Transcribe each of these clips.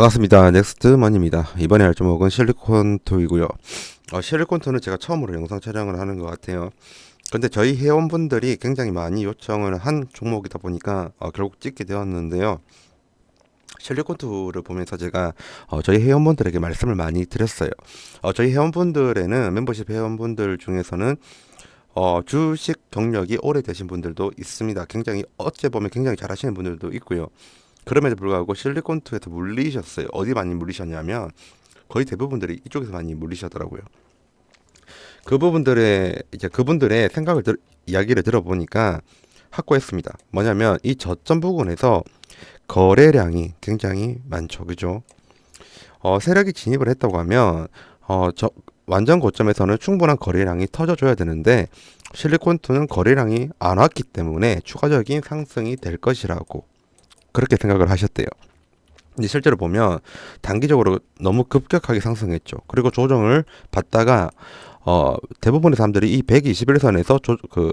반갑습니다. 넥스트먼입니다. 이번에 할 제목은 실리콘 토이고요. 어, 실리콘 토는 제가 처음으로 영상 촬영을 하는 것 같아요. 근데 저희 회원분들이 굉장히 많이 요청을 한 종목이다 보니까 어, 결국 찍게 되었는데요. 실리콘투를 보면서 제가 어, 저희 회원분들에게 말씀을 많이 드렸어요. 어, 저희 회원분들에는 멤버십 회원분들 중에서는 어, 주식 경력이 오래되신 분들도 있습니다. 굉장히 어째 보면 굉장히 잘하시는 분들도 있고요. 그럼에도 불구하고 실리콘 투에서 물리셨어요. 어디 많이 물리셨냐면 거의 대부분들이 이쪽에서 많이 물리셨더라고요. 그 부분들의 이제 그분들의 생각을 들, 이야기를 들어보니까 확고했습니다. 뭐냐면 이 저점 부분에서 거래량이 굉장히 많죠. 그죠? 어, 세력이 진입을 했다고 하면 어, 저 완전 고점에서는 충분한 거래량이 터져줘야 되는데 실리콘투는 거래량이 안 왔기 때문에 추가적인 상승이 될 것이라고 그렇게 생각을 하셨대요. 근데 실제로 보면 단기적으로 너무 급격하게 상승했죠. 그리고 조정을 받다가 어, 대부분의 사람들이 이 121선에서 조, 그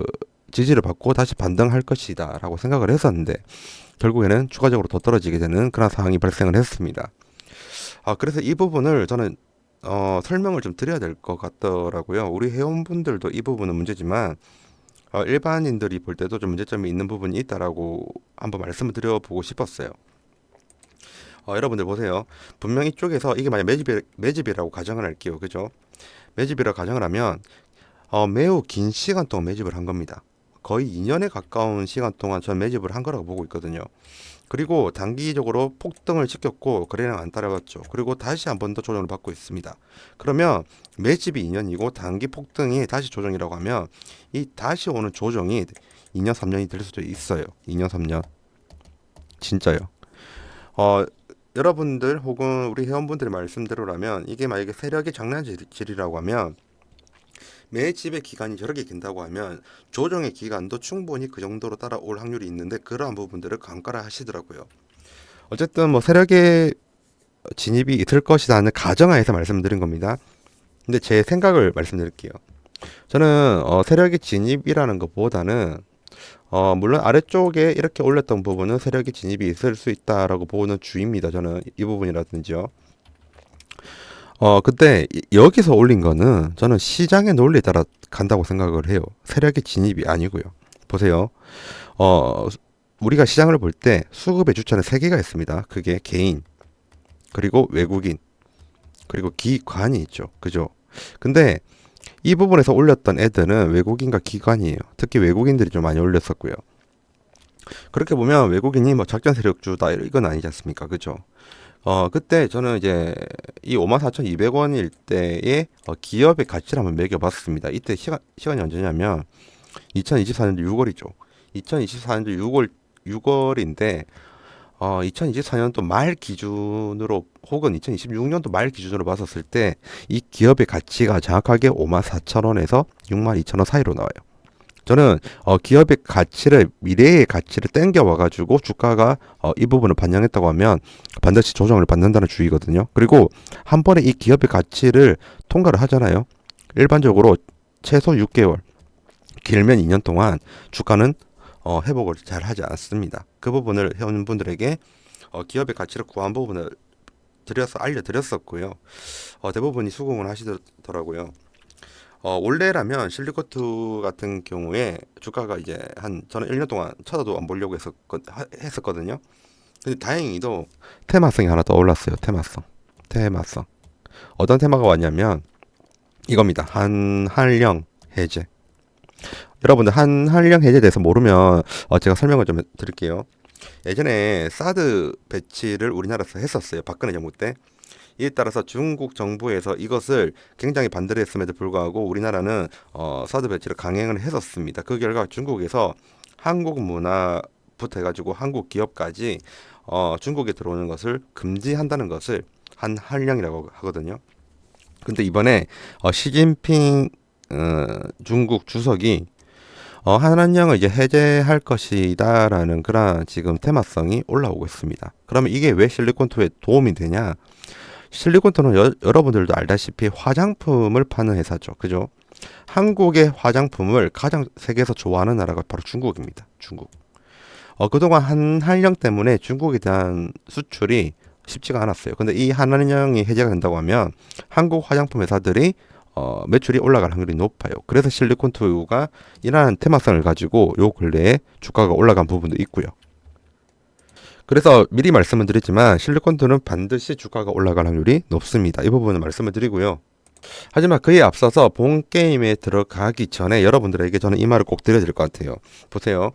지지를 받고 다시 반등할 것이다라고 생각을 했었는데 결국에는 추가적으로 더 떨어지게 되는 그런 상황이 발생을 했습니다. 아, 그래서 이 부분을 저는 어, 설명을 좀 드려야 될 것 같더라고요. 우리 회원분들도 이 부분은 문제지만 어, 일반인들이 볼 때도 좀 문제점이 있는 부분이 있다라고 한번 말씀을 드려보고 싶었어요. 어, 여러분들 보세요. 분명 이쪽에서 이게 만약 매집이, 매집이라고 가정을 할게요. 그죠? 매집이라 가정을 하면 어, 매우 긴 시간 동안 매집을 한 겁니다. 거의 2년에 가까운 시간 동안 전 매집을 한 거라고 보고 있거든요. 그리고 단기적으로 폭등을 시켰고 거래량 안 따라갔죠. 그리고 다시 한 번 더 조정을 받고 있습니다. 그러면 매집이 2년이고 단기 폭등이 다시 조정이라고 하면 이 다시 오는 조정이 2년 3년이 될 수도 있어요. 2년 3년. 진짜요. 어 여러분들 혹은 우리 회원분들의 말씀대로라면 이게 만약에 세력의 장난질이라고 하면 매 집의 기간이 저렇게 긴다고 하면 조정의 기간도 충분히 그 정도로 따라올 확률이 있는데 그러한 부분들을 간과를 하시더라고요. 어쨌든 뭐 세력의 진입이 있을 것이라는 가정하에서 말씀드린 겁니다. 근데 제 생각을 말씀드릴게요. 저는 어, 세력의 진입이라는 것보다는 어, 물론 아래쪽에 이렇게 올렸던 부분은 세력의 진입이 있을 수 있다라고 보는 주입니다. 저는 이 부분이라든지요. 어, 근데 여기서 올린 거는 저는 시장의 논리에 따라 간다고 생각을 해요. 세력의 진입이 아니고요. 보세요. 어, 우리가 시장을 볼 때 수급의 주체는 세 개가 있습니다. 그게 개인, 그리고 외국인, 그리고 기관이 있죠. 그죠? 근데 이 부분에서 올렸던 애들은 외국인과 기관이에요. 특히 외국인들이 좀 많이 올렸었고요. 그렇게 보면 외국인이 뭐 작전 세력주다 이건 아니지 않습니까? 그죠? 어, 그때 저는 이제 이 54,200원일 때의 어, 기업의 가치를 한번 매겨봤습니다. 이때 시간, 시간이 언제냐면 2024년도 6월이죠. 2024년도 6월, 6월인데 어, 2024년도 말 기준으로 혹은 2026년도 말 기준으로 봤었을 때 이 기업의 가치가 정확하게 5만 4천 원에서 6만 2천 원 사이로 나와요. 저는 어, 기업의 가치를 미래의 가치를 땡겨 와가지고 주가가 어, 이 부분을 반영했다고 하면 반드시 조정을 받는다는 주의거든요. 그리고 한 번에 이 기업의 가치를 통과를 하잖아요. 일반적으로 최소 6개월, 길면 2년 동안 주가는 어, 회복을 잘 하지 않습니다. 그 부분을 회원분들에게 어, 기업의 가치를 구한 부분을 드려서 알려드렸었고요. 어, 대부분이 수긍을 하시더라고요. 어, 원래라면 실리코트 같은 경우에 주가가 이제 한 저는 1년 동안 쳐다도 안 보려고 했었거, 했었거든요. 근데 다행히도 테마성이 하나 더 올랐어요. 테마성. 테마성. 어떤 테마가 왔냐면 이겁니다. 한 한령 해제. 여러분들 한 한령 해제에 대해서 모르면 어, 제가 설명을 좀 드릴게요. 예전에 사드 배치를 우리나라에서 했었어요. 박근혜 정부 때. 이에 따라서 중국 정부에서 이것을 굉장히 반대를 했음에도 불구하고 우리나라는 어, 사드 배치를 강행을 했었습니다. 그 결과 중국에서 한국 문화부터 해가지고 한국 기업까지 어, 중국에 들어오는 것을 금지한다는 것을 한 한량이라고 하거든요. 근데 이번에 어, 시진핑 어, 중국 주석이 어, 한한령을 이제 해제할 것이다라는 그런 지금 테마성이 올라오고 있습니다. 그러면 이게 왜 실리콘투에 도움이 되냐? 실리콘투는 여, 여러분들도 알다시피 화장품을 파는 회사죠. 그죠? 한국의 화장품을 가장 세계에서 좋아하는 나라가 바로 중국입니다. 중국. 어, 그동안 한 한령 때문에 중국에 대한 수출이 쉽지가 않았어요. 근데 이 한한령이 해제가 된다고 하면 한국 화장품 회사들이 어, 매출이 올라갈 확률이 높아요. 그래서 실리콘투가 이러한 테마성을 가지고 요 근래에 주가가 올라간 부분도 있고요. 그래서 미리 말씀을 드리지만 실리콘투는 반드시 주가가 올라갈 확률이 높습니다. 이 부분은 말씀을 드리고요. 하지만 그에 앞서서 본 게임에 들어가기 전에 여러분들에게 저는 이 말을 꼭 드려야 될 것 같아요. 보세요.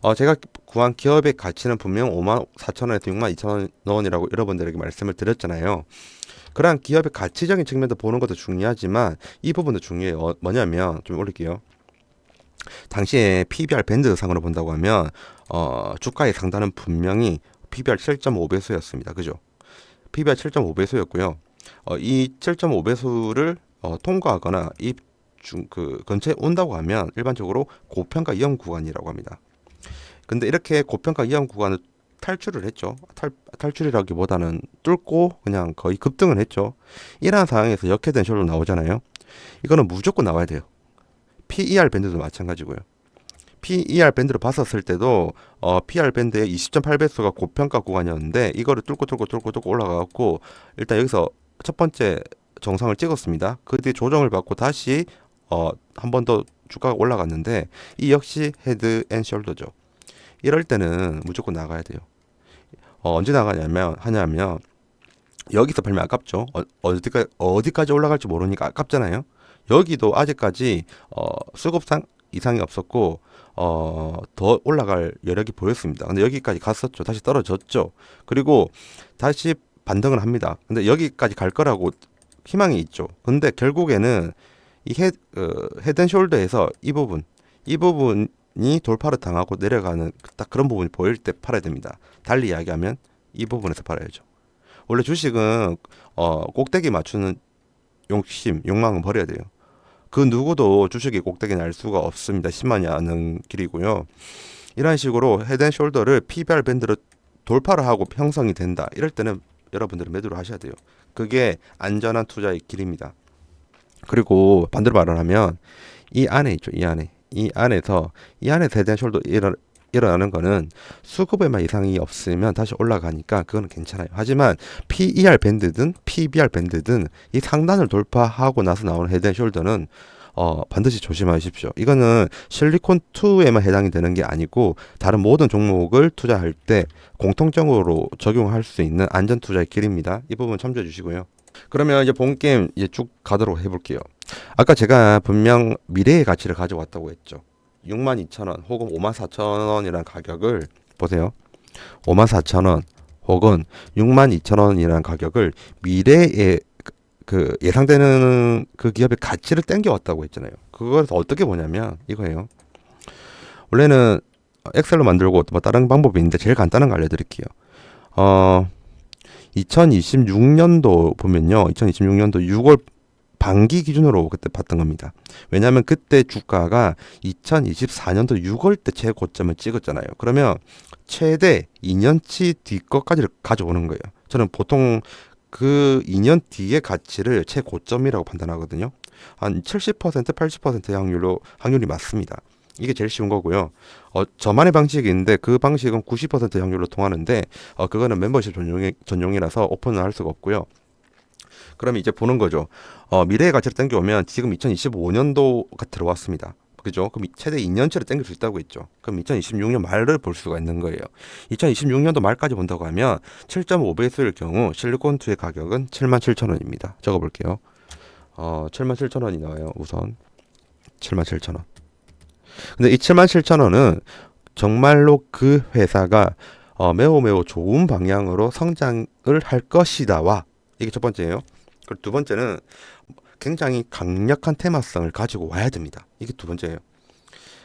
어, 제가 구한 기업의 가치는 분명 5만 4천 원에서 6만 2천 원이라고 여러분들에게 말씀을 드렸잖아요. 그러한 기업의 가치적인 측면도 보는 것도 중요하지만 이 부분도 중요해요. 어, 뭐냐면 좀 올릴게요. 당시에 PBR 밴드 상으로 본다고 하면 어, 주가의 상단은 분명히 PBR 7.5배수였습니다. 그죠? PBR 7.5배수였고요. 어, 이 7.5배수를 어, 통과하거나 이 중, 그 근처에 온다고 하면 일반적으로 고평가 위험 구간이라고 합니다. 근데 이렇게 고평가 위험 구간을 탈출을 했죠. 탈, 탈출이라기보다는 뚫고 그냥 거의 급등을 했죠. 이러한 상황에서 역회된 숄로 나오잖아요. 이거는 무조건 나와야 돼요. PER 밴드도 마찬가지고요. PER 밴드로 봤었을 때도 어, PR 밴드의 20.8배수가 고평가 구간이었는데 이거를 뚫고 뚫고 뚫고 뚫고 올라가고 일단 여기서 첫 번째 정상을 찍었습니다. 그 뒤에 조정을 받고 다시 어, 한 번 더 주가가 올라갔는데 이 역시 헤드 앤 숄더죠. 이럴 때는 무조건 나가야 돼요. 어, 언제 나가냐면 하냐면 여기서 팔면 아깝죠. 어, 어디까지 어디까지 올라갈지 모르니까 아깝잖아요. 여기도 아직까지 어, 수급상 이상이 없었고 어, 더 올라갈 여력이 보였습니다. 근데 여기까지 갔었죠. 다시 떨어졌죠. 그리고 다시 반등을 합니다. 근데 여기까지 갈 거라고 희망이 있죠. 근데 결국에는 이 헤, 어, 이 부분, 이 부분이 돌파를 당하고 내려가는 딱 그런 부분이 보일 때 팔아야 됩니다. 달리 이야기하면 이 부분에서 팔아야죠. 원래 주식은 어, 꼭대기 맞추는 욕심, 욕망은 버려야 돼요. 그 누구도 주식이 꼭대기 날 수가 없습니다. 10만이 아는 길이고요. 이런 식으로 헤드앤숄더를 PBR 밴드로 돌파를 하고 형성이 된다. 이럴 때는 여러분들은 매도를 하셔야 돼요. 그게 안전한 투자의 길입니다. 그리고 반대로 말을 하면 이 안에 있죠. 이 안에. 이 안에서 이 안에서 헤드앤숄더 일어나는 거는 수급에만 이상이 없으면 다시 올라가니까 그거는 괜찮아요. 하지만 PER 밴드든 PBR 밴드든 이 상단을 돌파하고 나서 나오는 헤드 앤 숄더는 어, 반드시 조심하십시오. 이거는 실리콘 2에만 해당이 되는 게 아니고 다른 모든 종목을 투자할 때 공통적으로 적용할 수 있는 안전 투자의 길입니다. 이 부분 참조해 주시고요. 그러면 이제 본 게임 이제 쭉 가도록 해볼게요. 아까 제가 분명 미래의 가치를 가져왔다고 했죠. 6만 2천 원 혹은 5만 4천 원이라는 가격을 보세요. 5만 4천 원 혹은 6만 2천 원이라는 가격을 미래의 그 예상되는 그 기업의 가치를 땡겨왔다고 했잖아요. 그거에서 어떻게 보냐면 이거예요. 원래는 엑셀로 만들고 뭐 다른 방법이 있는데 제일 간단한 거 알려드릴게요. 어, 2026년도 보면요. 2026년도 6월 반기 기준으로 그때 봤던 겁니다. 왜냐하면 그때 주가가 2024년도 6월 때 최고점을 찍었잖아요. 그러면 최대 2년치 뒤 것까지를 가져오는 거예요. 저는 보통 그 2년 뒤의 가치를 최고점이라고 판단하거든요. 한 70% 80%의 확률로 확률이 맞습니다. 이게 제일 쉬운 거고요. 어, 저만의 방식이 있는데 그 방식은 90% 확률로 통하는데 어, 그거는 멤버십 전용이, 전용이라서 오픈을 할 수가 없고요. 그러면 이제 보는 거죠. 어, 미래의 가치를 땡겨오면 지금 2025년도가 들어왔습니다. 그죠? 그럼 최대 2년치를 땡길 수 있다고 했죠. 그럼 2026년 말을 볼 수가 있는 거예요. 2026년도 말까지 본다고 하면 7.5배수일 경우 실리콘2의 가격은 7만 7천 원입니다. 적어볼게요. 어, 7만 7천 원이 나와요. 우선 7만 7천 원. 근데 이 7만 7천 원은 정말로 그 회사가 어, 매우 매우 좋은 방향으로 성장을 할 것이다와 이게 첫 번째예요. 그리고 두 번째는 굉장히 강력한 테마성을 가지고 와야 됩니다. 이게 두 번째예요.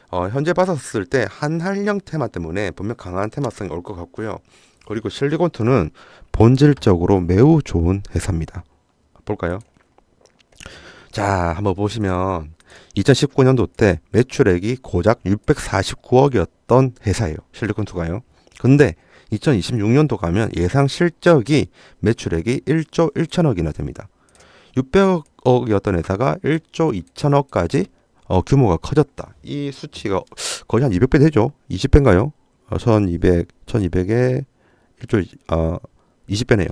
어, 현재 봤었을 때 한할령 테마 때문에 분명 강한 테마성이 올 것 같고요. 그리고 실리콘투는 본질적으로 매우 좋은 회사입니다. 볼까요? 자, 한번 보시면 2019년도 때 매출액이 고작 649억이었던 회사예요. 실리콘투가요. 근데 2026년도 가면 예상 실적이 매출액이 1조 1천억이나 됩니다. 600억이었던 회사가 1조 2천억까지 어, 규모가 커졌다. 이 수치가 거의 한 200배 되죠. 20배인가요? 어, 1200, 1200에 1조, 어, 20배네요.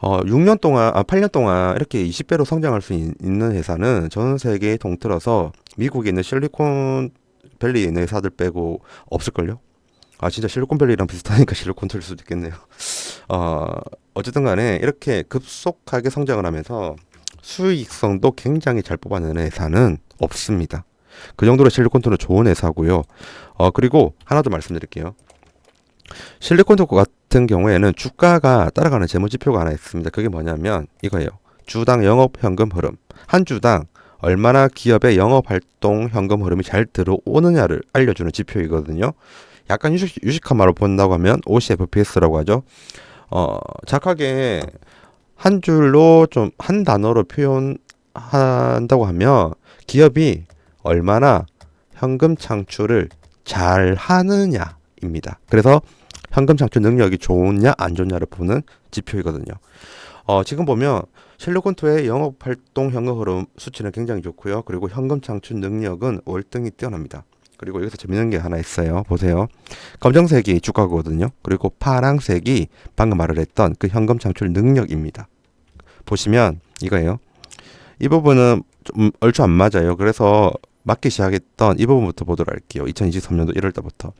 어, 6년 동안, 아, 8년 동안 이렇게 20배로 성장할 수 있, 는 회사는 전 세계에 통틀어서 미국에 있는 실리콘 밸리에 있는 회사들 빼고 없을걸요? 아, 진짜 실리콘밸리랑 비슷하니까 실리콘틀일 수도 있겠네요. 어, 어쨌든 간에 이렇게 급속하게 성장을 하면서 수익성도 굉장히 잘 뽑아내는 회사는 없습니다. 그 정도로 실리콘토는 좋은 회사고요. 어, 그리고 하나 더 말씀드릴게요. 실리콘토 같은 경우에는 주가가 따라가는 재무 지표가 하나 있습니다. 그게 뭐냐면 이거예요. 주당 영업 현금 흐름. 한 주당 얼마나 기업의 영업 활동 현금 흐름이 잘 들어오느냐를 알려주는 지표이거든요. 약간 유식, 유식한 말로 본다고 하면 OCFPS라고 하죠. 어, 착하게 한 줄로 좀 한 단어로 표현한다고 하면 기업이 얼마나 현금 창출을 잘 하느냐입니다. 그래서 현금 창출 능력이 좋냐 안 좋냐를 보는 지표이거든요. 어, 지금 보면 실리콘토의 영업 활동 현금 흐름 수치는 굉장히 좋고요. 그리고 현금 창출 능력은 월등히 뛰어납니다. 그리고 여기서 재밌는 게 하나 있어요. 보세요. 검정색이 주가거든요. 그리고 파랑색이 방금 말을 했던 그 현금 창출 능력입니다. 보시면 이거예요. 이 부분은 좀 얼추 안 맞아요. 그래서 맞기 시작했던 이 부분부터 보도록 할게요. 2023년도 1월 달부터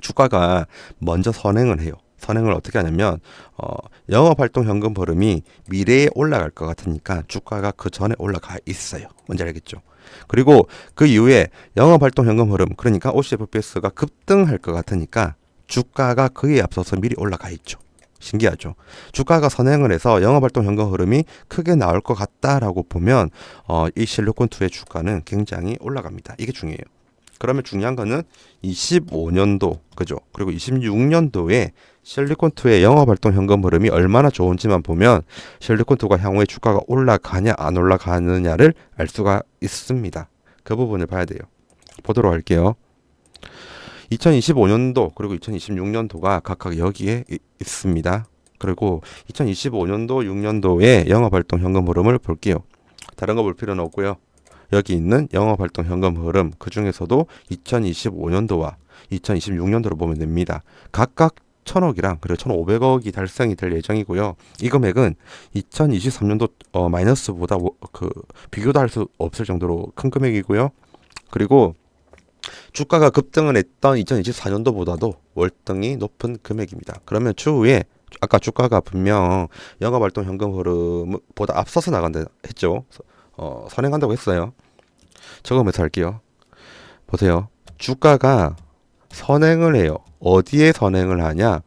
주가가 먼저 선행을 해요. 선행을 어떻게 하냐면 어, 영업 활동 현금 흐름이 미래에 올라갈 것 같으니까 주가가 그 전에 올라가 있어요. 뭔지 알겠죠? 그리고 그 이후에 영업 활동 현금 흐름 그러니까 OCFPS가 급등할 것 같으니까 주가가 그에 앞서서 미리 올라가 있죠. 신기하죠. 주가가 선행을 해서 영업활동 현금 흐름이 크게 나올 것 같다라고 보면 어, 이 실리콘2의 주가는 굉장히 올라갑니다. 이게 중요해요. 그러면 중요한 거는 25년도 그죠? 그리고 26년도에 실리콘2의 영업활동 현금 흐름이 얼마나 좋은지만 보면 실리콘2가 향후에 주가가 올라가냐 안 올라가느냐를 알 수가 있습니다. 그 부분을 봐야 돼요. 보도록 할게요. 2025년도 그리고 2026년도가 각각 여기에 있습니다. 그리고 2025년도 6년도에 영업활동 현금 흐름을 볼게요. 다른 거 볼 필요는 없고요. 여기 있는 영업활동 현금 흐름 그 중에서도 2025년도와 2026년도로 보면 됩니다. 각각 1000억이랑 그리고 1500억이 달성이 될 예정이고요. 이 금액은 2023년도 어, 마이너스보다 그 비교도 할 수 없을 정도로 큰 금액이고요. 그리고 주가가 급등을 했던 2024년도보다도 월등히 높은 금액입니다. 그러면 추후에 아까 주가가 분명 영업활동 현금 흐름보다 앞서서 나간다 했죠. 어, 선행한다고 했어요. 저거면서 할게요. 보세요. 주가가 선행을 해요. 어디에 선행을 하냐?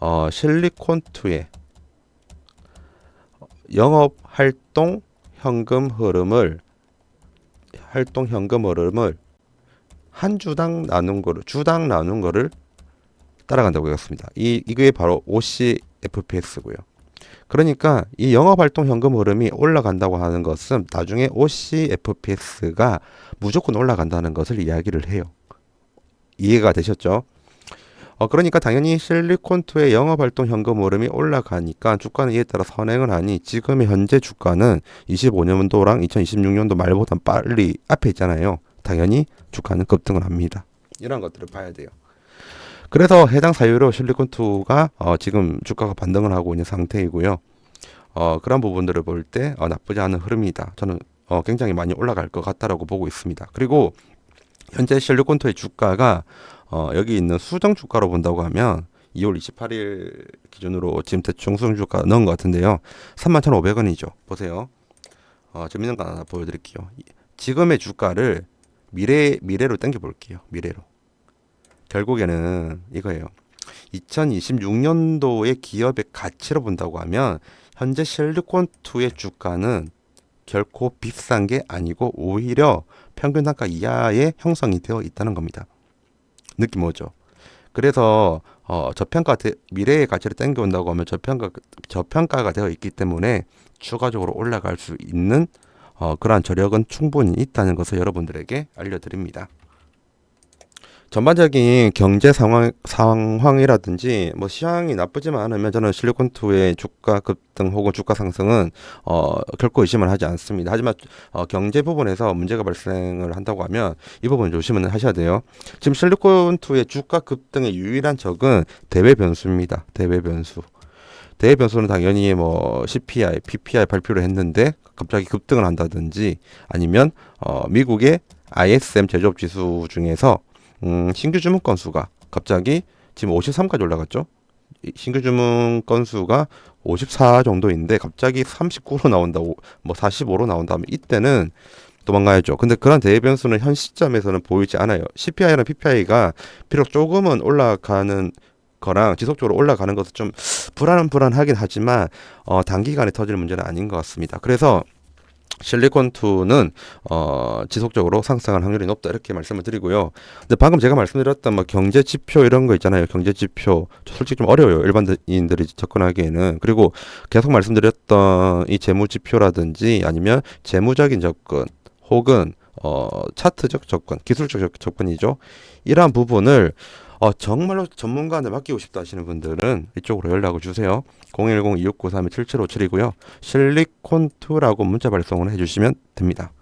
어, 실리콘2에 영업 활동 현금 흐름을 활동 현금 흐름을 한 주당 나눈 거를 주당 나눈 거를 따라간다고 했습니다. 이 이게 바로 OCFPS고요. 그러니까 이 영업 활동 현금 흐름이 올라간다고 하는 것은 나중에 OCFPS가 무조건 올라간다는 것을 이야기를 해요. 이해가 되셨죠? 어, 그러니까 당연히 실리콘2의 영업 활동 현금 흐름이 올라가니까 주가는 이에 따라 선행을 하니 지금의 현재 주가는 25년도랑 2026년도 말보다 빨리 앞에 있잖아요. 당연히 주가는 급등을 합니다. 이런 것들을 봐야 돼요. 그래서 해당 사유로 실리콘2가 어, 지금 주가가 반등을 하고 있는 상태이고요. 어, 그런 부분들을 볼 때 어, 나쁘지 않은 흐름이다. 저는 어, 굉장히 많이 올라갈 것 같다라고 보고 있습니다. 그리고 현재 실리콘토의 주가가 어, 여기 있는 수정 주가로 본다고 하면 2월 28일 기준으로 지금 대충 수정 주가 넣은 것 같은데요. 31,500원이죠. 보세요. 어, 재밌는 거 하나 보여드릴게요. 지금의 주가를 미래 미래로 당겨 볼게요. 미래로. 결국에는 이거예요. 2026년도의 기업의 가치로 본다고 하면 현재 실리콘2의 주가는 결코 비싼 게 아니고 오히려 평균 단가 이하의 형성이 되어 있다는 겁니다. 느낌 오죠? 그래서 어, 저평가 미래의 가치를 땡겨온다고 하면 저평가 저평가가 되어 있기 때문에 추가적으로 올라갈 수 있는 어, 그러한 저력은 충분히 있다는 것을 여러분들에게 알려드립니다. 전반적인 경제 상황 상황이라든지 뭐 시황이 나쁘지만 않으면 저는 실리콘투의 주가 급등 혹은 주가 상승은 어 결코 의심을 하지 않습니다. 하지만 어 경제 부분에서 문제가 발생을 한다고 하면 이 부분 조심을 하셔야 돼요. 지금 실리콘투의 주가 급등의 유일한 적은 대외 변수입니다. 대외 변수. 대외 변수는 당연히 뭐 CPI, PPI 발표를 했는데 갑자기 급등을 한다든지 아니면 어 미국의 ISM 제조업 지수 중에서 음 신규 주문 건수가 갑자기 지금 53까지 올라갔죠. 이 신규 주문 건수가 54 정도인데 갑자기 39로 나온다, 오- 뭐 45로 나온다면 이때는 도망가야죠. 근데 그런 대외 변수는 현 시점에서는 보이지 않아요. CPI랑 PPI가 비록 조금은 올라가는 거랑 지속적으로 올라가는 것은 좀 불안은 불안하긴 하지만 어, 단기간에 터질 문제는 아닌 것 같습니다. 그래서 실리콘2는 어, 지속적으로 상승할 확률이 높다 이렇게 말씀을 드리고요. 근데 방금 제가 말씀드렸던 뭐 경제 지표 이런 거 있잖아요. 경제 지표 솔직히 좀 어려워요. 일반인들이 접근하기에는 그리고 계속 말씀드렸던 이 재무 지표라든지 아니면 재무적인 접근 혹은 어, 차트적 접근, 기술적 접- 접근이죠. 이러한 부분을 어, 정말로 전문가한테 맡기고 싶다 하시는 분들은 이쪽으로 연락을 주세요. 010-2693-7757이고요. 실리콘2라고 문자 발송을 해주시면 됩니다.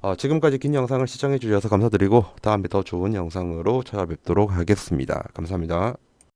어, 지금까지 긴 영상을 시청해 주셔서 감사드리고 다음에 더 좋은 영상으로 찾아뵙도록 하겠습니다. 감사합니다.